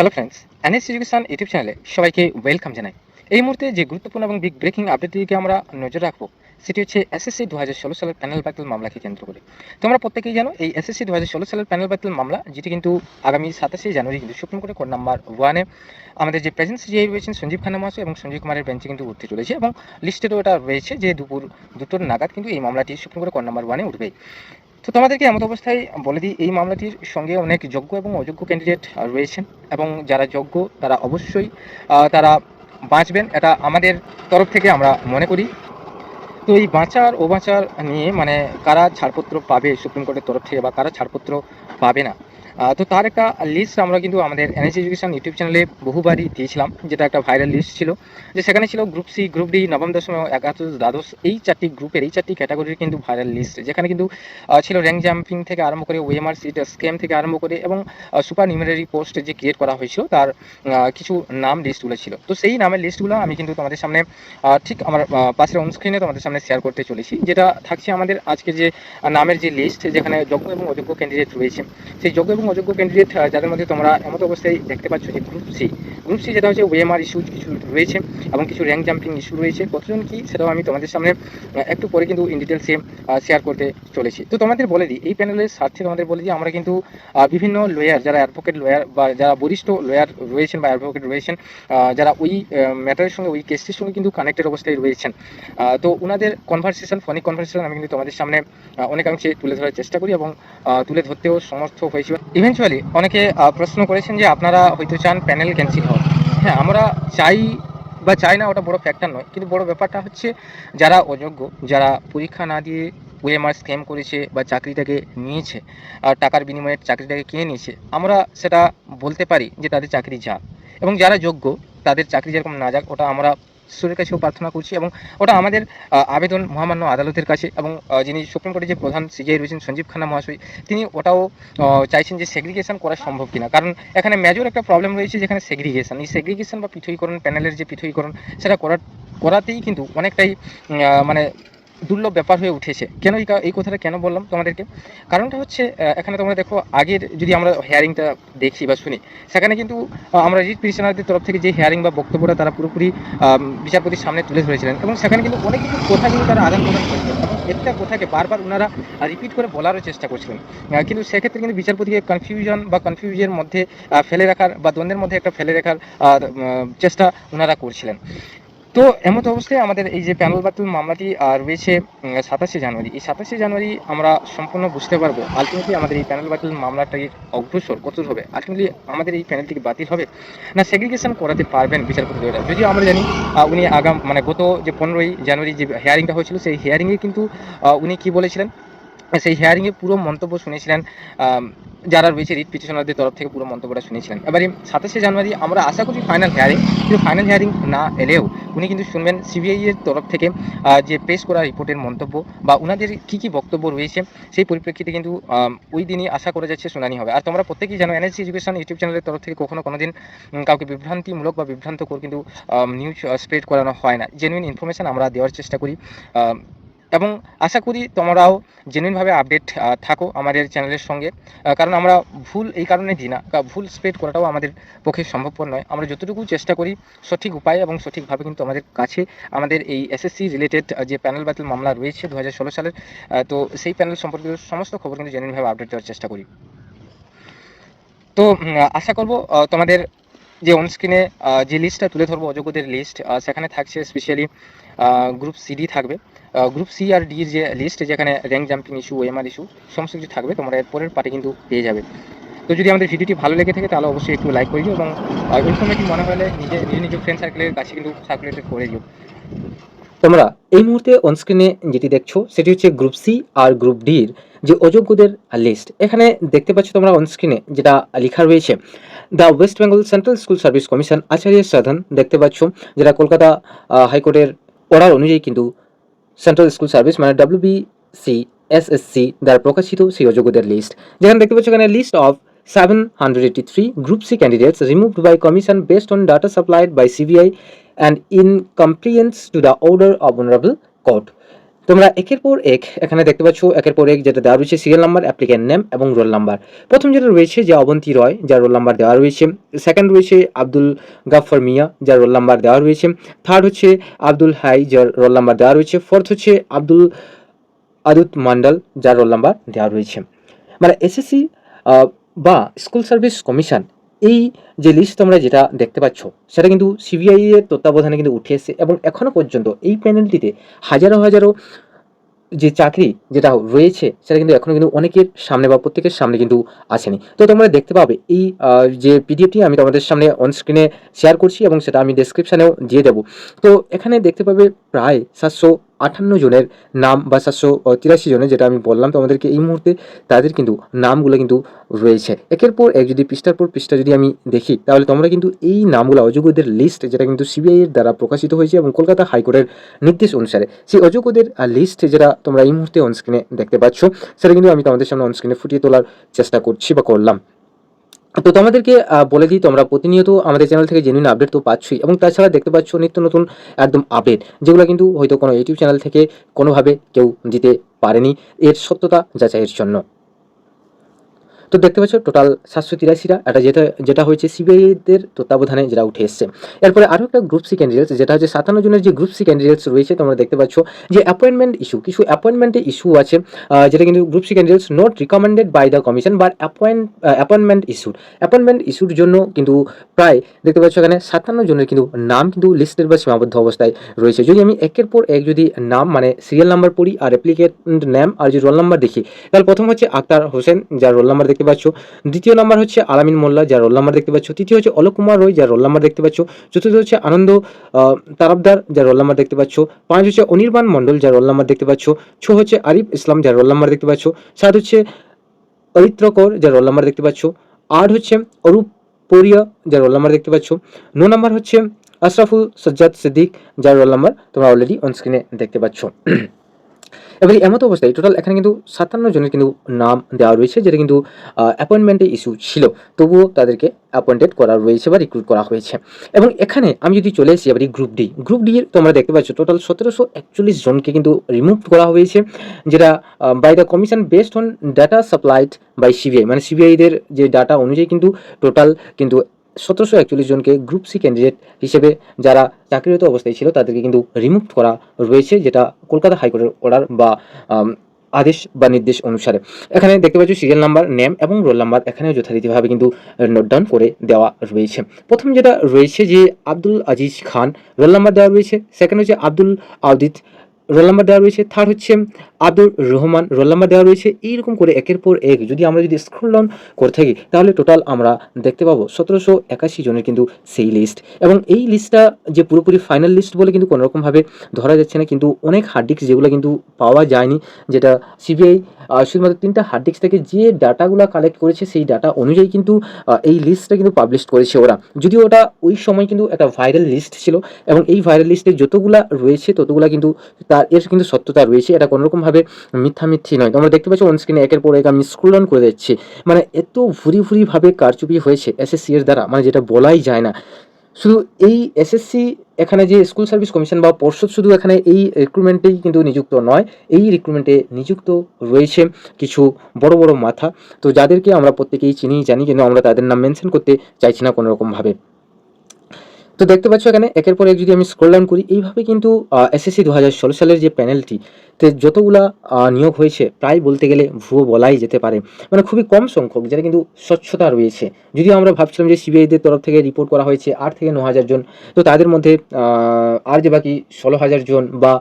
Hello friends NS education YouTube চ্যানেলে সবাইকে welcome জানাই। এই মুহূর্তে যে গুরুত্বপূর্ণ এবং বিগ ব্রেকিং আপডেটের দিকে আমরা নজর রাখব, সেটি হচ্ছে এসএসসি দু হাজার ষোলো সালের প্যানেল ব্যাটেল মামলাকে কেন্দ্র করে। তোমরা প্রত্যেকেই জানো, এই এসএসসি দু হাজার ষোলো সালের প্যানেল ব্যাটেল মামলা, যেটি কিন্তু আগামী সাতাশে জানুয়ারি কিন্তু সুপ্রিম কোর্টে কোর্ট নাম্বার ওয়ানে আমাদের যে প্রেজেন্ট সিজিআই রয়েছেন সঞ্জীব খান্না মহাশয় এবং সঞ্জীব কুমারের বেঞ্চে কিন্তু উঠতে চলেছে এবং লিস্টেরও এটা রয়েছে যে দুপুর দুটোর নাগাদ কিন্তু এই মামলাটি সুপ্রিম কোর্টে কোর্ট নাম্বার ওয়ানে উঠবে তো তোমাদেরকে এমত অবস্থায় বলে দিই, এই মামলাটির সঙ্গে অনেক যোগ্য এবং অযোগ্য ক্যান্ডিডেট রয়েছেন এবং যারা যোগ্য তারা অবশ্যই তারা বাঁচবেন। এটা আমাদের তরফ থেকে আমরা মনে করি। তো এই বাঁচার ও বাঁচার নিয়ে মানে কারা ছাড়পত্র পাবে সুপ্রিম কোর্টের তরফ থেকে বা কারা ছাড়পত্র পাবে না তো তার একটা লিস্ট আমরা কিন্তু আমাদের এনএস এডুকেশন ইউটিউব চ্যানেলে বহুবারই দিয়েছিলাম, যেটা একটা ভাইরাল লিস্ট ছিল। যে সেখানে ছিল গ্রুপ সি গ্রুপ ডি নবম দশম একাদশ দ্বাদশ, এই চারটি গ্রুপের এই চারটি ক্যাটাগরির কিন্তু ভাইরাল লিস্ট যেখানে কিন্তু ছিল র্যাঙ্ক জাম্পিং থেকে আরম্ভ করে ওএমআর সিট স্ক্যাম থেকে আরম্ভ করে এবং সুপার নিউমারি পোস্ট যে ক্রিয়েট করা হয়েছিল, তার কিছু নাম লিস্টগুলো ছিল। তো সেই নামের লিস্টগুলো আমি কিন্তু তোমাদের সামনে ঠিক আমার পাশের অনস্ক্রিনে তোমাদের সামনে শেয়ার করতে চলেছি, যেটা থাকছে আমাদের আজকে যে নামের যে লিস্ট যেখানে যোগ্য এবং অযোগ্য ক্যান্ডিডেট রয়েছে। সেই যোগ্য এবং অযোগ্য ক্যান্ডিডেট যাদের মধ্যে তোমরা এমত অবস্থায় দেখতে পাচ্ছ যে গ্রুপ সি গ্রুপ সি যেটা হচ্ছে ওএমআর ইস্যু কিছু রয়েছে এবং কিছু র্যাঙ্ক জাম্পিং ইস্যু রয়েছে। কতজন কি সেটাও আমি তোমাদের সামনে একটু পরে কিন্তু ইন ডিটেলসে শেয়ার করতে চলেছি। তো তোমাদের বলে দিই, এই প্যানেলের স্বার্থে তোমাদের বলে দিই, আমরা কিন্তু বিভিন্ন লয়ার যারা অ্যাডভোকেট লয়ার বা যারা বরিষ্ঠ লয়ার রয়েছেন বা অ্যাডভোকেট রয়েছেন যারা ওই ম্যাটারের সঙ্গে, ওই কেসটির সঙ্গে কিন্তু কানেক্টেড অবস্থায় রয়েছেন। তো ওনাদের কনভারসেশন ফোনিক কনভারসেশন আমি কিন্তু তোমাদের সামনে অনেকাংশে তুলে ধরার চেষ্টা করি এবং তুলে ধরতেও সমর্থ হয়েছি। ইভেনচুয়ালি অনেকে প্রশ্ন করেছেন যে আপনারা হয়তো চান প্যানেল ক্যান্সেল হওয়ার। হ্যাঁ আমরা চাই বা চাই না, ওটা বড় ফ্যাক্টর নয়। কিন্তু বড় ব্যাপারটা হচ্ছে, যারা অযোগ্য, যারা পরীক্ষা না দিয়ে ওএমআর স্ক্যাম করেছে বা চাকরিটাকে নিয়েছে, আর টাকার বিনিময়ে চাকরিটাকে কিনে নিয়েছে, আমরা সেটা বলতে পারি যে তাদের চাকরি যা এবং যারা যোগ্য, তাদের চাকরি যেরকম না যাক, ওটা আমরা ঈশ্বরের কাছেও প্রার্থনা করছি এবং ওটা আমাদের আবেদন মহামান্য আদালতের কাছে এবং যিনি সুপ্রিম কোর্টের যে প্রধান সিজিআই রয়েছেন সঞ্জীব খান্না মহাশয়, তিনি ওটাও চাইছেন যে সেগ্রিগেশন করা সম্ভব কিনা। কারণ এখানে মেজর একটা প্রবলেম রয়েছে যেখানে সেগ্রিগেশন এই সেগ্রিগেশন বা পৃথকীকরণ প্যানেলের যে পৃথকীকরণ, সেটা করা করাতেই কিন্তু অনেকটাই মানে দুর্লভ ব্যাপার হয়ে উঠেছে। কেন এই এই কথাটা কেন বললাম তোমাদেরকে? কারণটা হচ্ছে এখানে তোমরা দেখো, আগের যদি আমরা হেয়ারিংটা দেখি বা শুনি, সেখানে কিন্তু আমরা রিট পিটিশনারদের তরফ থেকে যে হেয়ারিং বা বক্তব্যটা তারা পুরোপুরি বিচারপতির সামনে তুলে ধরেছিলেন এবং সেখানে কিন্তু অনেক কিছু কথা কিন্তু তারা আদান প্রদান করেছিলেন এবং একটা কথাকে বারবার ওনারা রিপিট করে বলারও চেষ্টা করছিলেন। কিন্তু সেক্ষেত্রে কিন্তু বিচারপতিকে কনফিউশন বা কনফিউজের মধ্যে ফেলে রাখার বা দ্বন্দ্বের মধ্যে একটা ফেলে রাখার চেষ্টা ওনারা করছিলেন। তো এমত অবস্থায় আমাদের এই যে প্যানেল বাতিল মামলাটি রয়েছে সাতাশে জানুয়ারি। এই সাতাশে জানুয়ারি আমরা সম্পূর্ণ বুঝতে পারব আলটিমেটলি আমাদের এই প্যানেল বাতিল মামলাটির অগ্রসর কত হবে? আলটিমেটলি আমাদের এই প্যানেলটি কি বাতিল হবে? না সেগ্রিগেশন করাতে পারবেন বিচারপতিরা। যদিও আমরা জানি উনি আগাম মানে গত যে পনেরোই জানুয়ারি যে হেয়ারিংটা হয়েছিল, সেই হেয়ারিংয়ে কিন্তু উনি কি বলেছিলেন? সেই হেয়ারিংয়ে পুরো মন্তব্য শুনেছিলেন যারা রয়েছে রিট পিটিশনারদের তরফ থেকে পুরো মন্তব্যটা শুনেছিলেন। এবারে সাতাশে জানুয়ারি আমরা আশা করি ফাইনাল হেয়ারিং কিন্তু ফাইনাল হেয়ারিং না এলেও উনি কিন্তু শুনবেন সিবিআই এর তরফ থেকে যে পেশ করা রিপোর্টের মন্তব্য বা উনাদের কি কি বক্তব্য রয়েছে, সেই পরিপ্রেক্ষিতে কিন্তু ওই দিনই আশা করা যাচ্ছে শুনানি হবে। আর তোমরা প্রত্যেকেই জানো এনএসসি এডুকেশন ইউটিউব চ্যানেলের তরফ থেকে কখনো কোনো দিন কাউকে বিভ্রান্তিমূলক বা বিভ্রান্তকর কিন্তু নিউজ স্প্রেড করানো হয় না। জেনুইন ইনফরমেশন আমরা দেওয়ার চেষ্টা করি এবং আশা করি তোমরাও জেনুইনভাবে আপডেট থাকো আমাদের চ্যানেলের সঙ্গে। কারণ আমরা ভুল এই কারণে দিই না ভুল স্প্রেড করাটাও আমাদের পক্ষে সম্ভবপর নয়। আমরা যতটুকু চেষ্টা করি সঠিক উপায় এবং সঠিকভাবে কিন্তু আমাদের কাছে আমাদের এই এসএসসি রিলেটেড যে প্যানেল বাতিল মামলা রয়েছে দু হাজার ষোলো সালের তো সেই প্যানেল সম্পর্কিত সমস্ত খবর কিন্তু জেনুইনভাবে আপডেট দেওয়ার চেষ্টা করি। তো আশা করব তোমাদের যে অনস্ক্রিনে যে লিস্টটা তুলে ধরবো অযোগ্যদের লিস্ট সেখানে থাকছে স্পেশালি গ্রুপ সিডি থাকবে। গ্রুপ সি আর ডির যে লিস্ট যেখানে rank jumping issue OMR issue সমস্ত কিছু থাকবে, তোমরা এর পরের পার্টে কিন্তু পেয়ে যাবে। তো যদি আমাদের ভিডিওটি ভালো লেগে থাকে, তাহলে অবশ্যই একটু লাইক করে দিও এবং ইনফরমেটিভ মনে হলে নিজে, নিজ নিজ ফ্রেন্ড সার্কেলের কাছে কিন্তু সার্কুলেটেড করে দিও। তোমরা এই মুহূর্তে অনস্ক্রিনে যেটি দেখছ, সেটি হচ্ছে গ্রুপ সি আর গ্রুপ ডির যে অযোগ্যদের লিস্ট এখানে দেখতে পাচ্ছ তোমরা অনস্ক্রিনে যেটা লেখা রয়েছে the West Bengal Central School Service Commission আচার্য সাধন দেখতে পাচ্ছ, যেটা কলকাতা হাইকোর্টের অর্ডার অনুযায়ী কিন্তু সেন্ট্রাল স্কুল সার্ভিস মানে ডাব্লিউবিসি এসএসসি দ্বারা প্রকাশিত সেই অযোগ্যদের লিস্ট যেখানে দেখতে পাচ্ছ এখানে list of 783 Group C candidates removed by Commission based on data supplied by CBI and in compliance to the order of Honorable Court. তোমরা একের পর এক এখানে দেখতে পাচ্ছ, একের পর এক যেটা দেওয়া রয়েছে সিরিয়াল নাম্বার অ্যাপ্লিকেন্ট নেম এবং রোল নাম্বার প্রথম যেটা রয়েছে, যে অবন্তী রয়, যার রোল নাম্বার দেওয়া রয়েছে। সেকেন্ড রয়েছে, আব্দুল গাফর মিয়া, যার রোল নাম্বার দেওয়া রয়েছে। থার্ড হচ্ছে, আব্দুল হাই, যার রোল নাম্বার দেওয়া রয়েছে। ফোর্থ হচ্ছে, আব্দুল আদুত মন্ডল, যার রোল নাম্বার দেওয়া রয়েছে। মানে এসএসসি বা স্কুল সার্ভিস কমিশন এই যে লিস্ট তোমরা যেটা দেখতে পাচ্ছ, সেটা কিন্তু সিবিআই এর তত্ত্বাবধানে কিন্তু উঠে এসেছে এবং এখনও পর্যন্ত এই প্যানেলটিতে হাজারো হাজারো যে চাকরি যেটা রয়েছে, সেটা কিন্তু এখনও কিন্তু অনেকের সামনে বা প্রত্যেকের সামনে কিন্তু আসেনি। তো তোমরা দেখতে পাবে এই যে পিডিএফটি আমি তোমাদের সামনে অন স্ক্রিনে শেয়ার করছি এবং সেটা আমি ডেসক্রিপশানেও দিয়ে দেবো। তো এখানে দেখতে পাবে প্রায় সাতশো আটান্ন জনের নাম বা সাতশো তিরাশি জনের যেটা আমি বললাম তোমাদেরকে এই মুহূর্তে তাদের কিন্তু নামগুলো কিন্তু রয়েছে। একের পর এক যদি পৃষ্ঠার পর পৃষ্ঠা যদি আমি দেখি, তাহলে তোমরা কিন্তু এই নামগুলো অযোগ্যদের লিস্ট যেটা কিন্তু সিবিআই এর দ্বারা প্রকাশিত হয়েছে এবং কলকাতা হাইকোর্টের নির্দেশ অনুসারে, সেই অযোগ্যদের লিস্ট যেটা তোমরা এই মুহূর্তে অনস্ক্রিনে দেখতে পাচ্ছ, সেটা কিন্তু আমি তোমাদের সামনে অনস্ক্রিনে ফুটিয়ে তোলার চেষ্টা করছি বা করলাম। তো তোমাদেরকে বলে দিই তোমরা, প্রতিনিয়ত আমাদের চ্যানেল থেকে জেনুইন আপডেট তো পাচ্ছই এবং তাছাড়া দেখতে পাচ্ছ নিত্য নতুন একদম আপডেট যেগুলো কিন্তু হয়তো কোনো ইউটিউব চ্যানেল থেকে কোনোভাবে কেউ দিতে পারেনি। এর সত্যতা যাচাইয়ের জন্য। তো দেখতে পাচ্ছ টোটাল সাতশো তিরাশিটা এটা যেটা যেটা হয়েছে সিবিআইদের তত্ত্বাবধানে যেটা উঠে এসছে। এরপরে আরও একটা গ্রুপ সি ক্যান্ডিডেটস যেটা হচ্ছে সাতান্ন জনের যে গ্রুপ সি ক্যান্ডিডেটস রয়েছে, তোমরা দেখতে পাচ্ছ যে অ্যাপয়েন্টমেন্ট ইস্যু কিছু অ্যাপয়েন্টমেন্টের ইস্যু আছে যেটা কিন্তু group C candidates not recommended by the commission but appoint appointment issued appointment ইস্যুর জন্য কিন্তু প্রায়, দেখতে পাচ্ছ এখানে সাতান্ন জনের কিন্তু নাম কিন্তু লিস্টেড বা সীমাবদ্ধ অবস্থায় রয়েছে। যদি আমি একের পর এক যদি নাম মানে সিরিয়াল নাম্বার পড়ি আর অ্যাপ্লিকেন্ট নেম আর যদি রোল নাম্বার দেখি, তাহলে প্রথম হচ্ছে আক্তার হোসেন, যার রোল নাম্বার দেখতে পাচ্ছ। দ্বিতীয় নাম্বার হচ্ছে আলামিন মোল্লা, যার রোল নাম্বার দেখতে পাচ্ছ। তৃতীয় হচ্ছে অলোক কুমার রয়, যার রোল নাম্বার দেখতে পাচ্ছ। চতুর্থ হচ্ছে আনন্দ তারাবদার, যার রোল নাম্বার দেখতে পাচ্ছ। পাঁচ হচ্ছে অনির্বাণ মণ্ডল, যার রোল নাম্বার দেখতে পাচ্ছ। ছ হচ্ছে আরিফ ইসলাম, যার রোল নাম্বার দেখতে পাচ্ছ। সাত হচ্ছে অরিত্রকর যার রোল নাম্বার দেখতে পাচ্ছ। আট হচ্ছে অরূপ পরিয়া, যার রোল নাম্বার দেখতে পাচ্ছ। ন নাম্বার হচ্ছে আশরাফুল সজ্জাদ সিদ্দিক, যার রোল নাম্বার তোমরা অলরেডি অন স্ক্রিনে দেখতে পাচ্ছ। এবারে এমতো অবস্থায় টোটাল এখানে কিন্তু সাতান্ন জনের কিন্তু নাম দেওয়া রয়েছে, যেটা কিন্তু অ্যাপয়েন্টমেন্টের ইস্যু ছিল। তবুও তাদেরকে অ্যাপয়েন্টেড করা রয়েছে বা রিক্রুট করা হয়েছে। এবং এখানে আমি যদি চলে এসেছি এবারে গ্রুপ ডি গ্রুপ ডি তোমরা দেখতে পাচ্ছ টোটাল সতেরোশো একচল্লিশ জনকে কিন্তু রিমুভ করা হয়েছে, যেটা by the commission based on data supplied by CBI মানে সিবিআইদের যে ডাটা অনুযায়ী কিন্তু টোটাল কিন্তু সতেরোশো একচল্লিশ জনকে গ্রুপ সি ক্যান্ডিডেট হিসেবে যারা চাকরিরত অবস্থায় ছিল তাদেরকে কিন্তু রিমুভ করা রয়েছে, যেটা কলকাতা হাইকোর্টের অর্ডার বা আদেশ বা নির্দেশ অনুসারে। এখানে দেখতে পাচ্ছ সিরিয়াল নাম্বার নেম এবং রোল নাম্বার এখানেও যথারীতিভাবে কিন্তু নোট ডাউন করে দেওয়া রয়েছে। প্রথম যেটা রয়েছে যে আব্দুল আজিজ খান রোল নাম্বার দেওয়া রয়েছে। সেকেন্ড হচ্ছে আব্দুল আউদিত রোল নাম্বার দেওয়া রয়েছে। থার্ড হচ্ছে আব্দুর রহমান রোল নাম্বার দেওয়া রয়েছে। এইরকম করে একের পর এক যদি আমরা যদি স্ক্রল ডাউন করে থাকি, তাহলে টোটাল আমরা দেখতে পাবো সতেরোশো একাশি জনের কিন্তু সেই লিস্ট এবং এই লিস্টটা যে পুরোপুরি ফাইনাল লিস্ট বলে কিন্তু কোনোরকমভাবে ধরা যাচ্ছে না। কিন্তু অনেক হার্ড ডিস্ক যেগুলো কিন্তু পাওয়া যায়নি, যেটা সিবিআই শুধুমাত্র তিনটা হার্ড ডিস্ক থেকে যে ডাটাগুলো কালেক্ট করেছে, সেই ডাটা অনুযায়ী কিন্তু এই লিস্টটা কিন্তু পাবলিশ করেছে ওরা। যদিও ওটা ওই সময় কিন্তু একটা ভাইরাল লিস্ট ছিল এবং এই ভাইরাল লিস্টে যতগুলা রয়েছে, ততগুলা কিন্তু তার, এর কিন্তু সত্যতা রয়েছে। এটা কোনোরকমভাবে মিথ্যামিথ্যি নয়। তোমরা দেখতে পাচ্ছ অন স্ক্রিনে একের পর এক আমি স্ক্রল ডাউন করে দিচ্ছি। মানে এত ভুরি ভুরিভাবে কারচুপি হয়েছে এসএসসি এর দ্বারা মানে যেটা বলাই যায় না। শুধু এই এসএসসি এখানে যে স্কুল সার্ভিস কমিশন বা পর্ষদ শুধু এখানে এই রিক্রুটমেন্টেই কিন্তু নিযুক্ত নয়, এই রিক্রুটমেন্টে নিযুক্ত রয়েছে কিছু বড় বড় মাথা। তো যাদেরকে আমরা প্রত্যেকেই চিনি, জানি, কিন্তু আমরা তাদের নাম মেনশন করতে চাইছি না কোনো রকমভাবে তো দেখতে পাচ্ছ এখানে একের পর এক যদি আমি স্ক্রল ডাউন করি, এইভাবে কিন্তু এসএসসি দু হাজার ষোলো সালের যে প্যানেলটি তে যতগুলা নিয়োগ হয়েছে, প্রায় বলতে গেলে ভুয়ো বলাই যেতে পারে। মানে খুবই কম সংখ্যক যেটা কিন্তু স্বচ্ছতা রয়েছে। যদিও আমরা ভাবছিলাম যে সিবিআইদের তরফ থেকে রিপোর্ট করা হয়েছে আট থেকে ন হাজার জন, তো তাদের মধ্যে আর যে বাকি ষোলো হাজার জন বা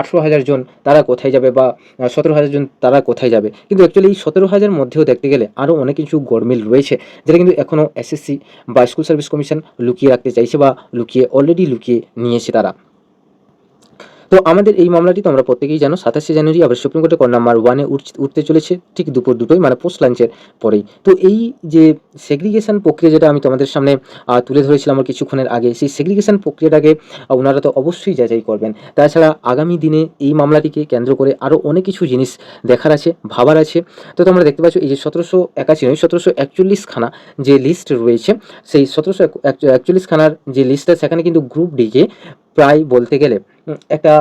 আঠেরো হাজার জন তারা কোথায় যাবে বা সতেরো হাজার জন তারা কোথায় যাবে। কিন্তু অ্যাকচুয়ালি এই সতেরো হাজার মধ্যেও দেখতে গেলে আরও অনেক কিছু গরমিল রয়েছে, যেটা কিন্তু এখনও এসএসসি বা স্কুল সার্ভিস কমিশন লুকিয়ে রাখতে চাইছে বা লুকিয়ে অলরেডি লুকিয়ে নিয়েছে তারা। তো আমাদের এই মামলাটি তোমরা প্রত্যেকেই জানো, সাতাশে জানুয়ারি আবার সুপ্রিম কোর্টে কর নাম্বার ওয়ানে উঠতে চলেছে, ঠিক দুপুর দুটোই মানে পোস্ট লাঞ্চের পরেই। তো এই যে সেগ্রিগেশন প্রক্রিয়া যেটা আমি তোমাদের সামনে তুলে ধরেছিলাম আমার কিছুক্ষণের আগে, সেই সেগ্রিগেশন প্রক্রিয়াটাকে ওনারা তো অবশ্যই যাচাই করবেন। তাছাড়া আগামী দিনে এই মামলাটিকে কেন্দ্র করে আরও অনেক কিছু জিনিস দেখার আছে, ভাবার আছে। তো তোমরা দেখতে পাচ্ছ, এই যে সতেরোশো একাশি নয়, সতেরোশো একচল্লিশ খানা যে লিস্ট রয়েছে, সেই সতেরোশো একচল্লিশ খানার যে লিস্টটা সেখানে কিন্তু গ্রুপ ডিকে প্রায় বলতে গেলে একটা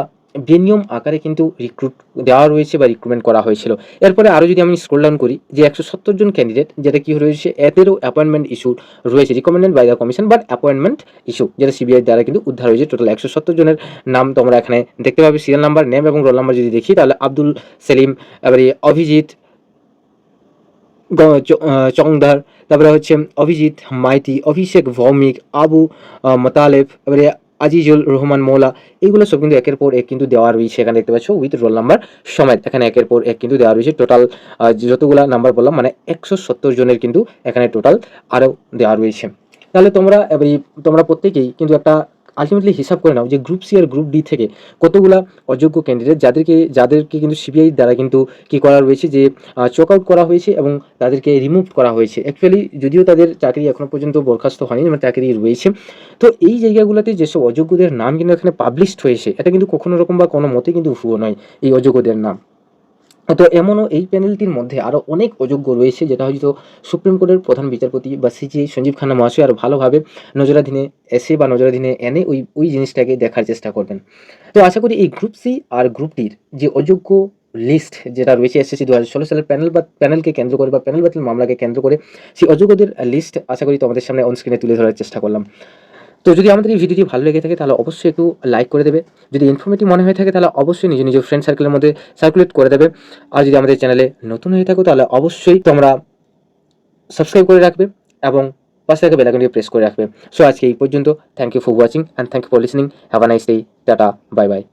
বেনিয়ম আকারে কিন্তু রিক্রুট দেওয়া রয়েছে বা রিক্রুটমেন্ট করা হয়েছিল। এরপরে আরও যদি আমি স্ক্রোল ডাউন করি যে একশো সত্তর জন ক্যান্ডিডেট যেটা কি রয়েছে এদেরও অ্যাপয়েন্টমেন্ট ইস্যু রয়েছে recommended by the commission but appointment issue যেটা সিবিআই দ্বারা কিন্তু উদ্ধার হয়েছে টোটাল একশো সত্তর জনের নাম তোমরা এখানে দেখতে পাবে সিরিয়াল নাম্বার নেম এবং রোল নাম্বার যদি দেখি তাহলে আব্দুল সেলিম এবারে অভিজিৎ চংদার তারপরে হচ্ছে অভিজিৎ মাইতি অভিষেক ভৌমিক আবু আহ, মোতালেব এবারে আজিজুল রহমান মোলা, এইগুলো সব কিন্তু একের পর এক কিন্তু দেওয়া রয়েছে। এখানে দেখতে পাচ্ছ উইথ রোল নাম্বার সমেত এখানে একের পর এক কিন্তু দেওয়া রয়েছে। টোটাল যতগুলো নাম্বার বললাম মানে একশো সত্তর জনের কিন্তু এখানে টোটাল আরও দেওয়া রয়েছে। তাহলে তোমরা এবার তোমরা প্রত্যেকেই কিন্তু একটা আলটিমেটলি হিসাব করে নাও যে গ্রুপ সি আর গ্রুপ ডি থেকে কতগুলা অযোগ্য ক্যান্ডিডেট যাদেরকে যাদেরকে কিন্তু সিবিআই দ্বারা কিন্তু কি করা রয়েছে যে চক আউট করা হয়েছে এবং তাদেরকে রিমুভ করা হয়েছে। অ্যাকচুয়ালি যদিও তাদের চাকরি এখনও পর্যন্ত বরখাস্ত হয়নি মানে চাকরি রয়েছে। তো এই জায়গাগুলোতে যেসব অযোগ্যদের নাম কিন্তু এখানে পাবলিশড হয়েছে, এটা কিন্তু কখনো রকম বা কোনো মতে কিন্তু ভুয়ো নয়, এই অযোগ্যদের নাম। তো এমনও এই প্যানেলটির মধ্যে আরও অনেক অযোগ্য রয়েছে, যেটা হয়তো সুপ্রিম কোর্টের প্রধান বিচারপতি বা সিজিআই সঞ্জীব খান্না মহাশয় আরও ভালোভাবে নজরাধীনে এসে বা নজরাধীনে এনে ওই ওই জিনিসটাকে দেখার চেষ্টা করবেন। তো আশা করি এই গ্রুপ সি আর গ্রুপ ডির যে অযোগ্য লিস্ট যেটা রয়েছে এসএসসি দু হাজার সালের প্যানেল বা প্যানেলকে কেন্দ্র করে বা প্যানেল বাতিল মামলাকে কেন্দ্র করে সেই অযোগ্যদের লিস্ট আশা করি তোমাদের সামনে অনস্ক্রিনে তুলে ধরার চেষ্টা করলাম। তো যদি আমাদের এই ভিডিওটি ভালো লেগে থাকে, তাহলে অবশ্যই একটু লাইক করে দেবে। যদি ইনফরমেটিভ মনে হয়ে থাকে, তাহলে অবশ্যই নিজ নিজের ফ্রেন্ড সার্কেলের মধ্যে সার্কুলেট করে দেবে। আর যদি আমাদের চ্যানেলে নতুন হয়ে থাকো, তাহলে অবশ্যই তোমরা সাবস্ক্রাইব করে রাখবে এবং পাশে থাকা বেলাকনটি প্রেস করে রাখবে। সো আজকে এই পর্যন্ত। Thank you for watching and thank you for listening have a nice day tata bye bye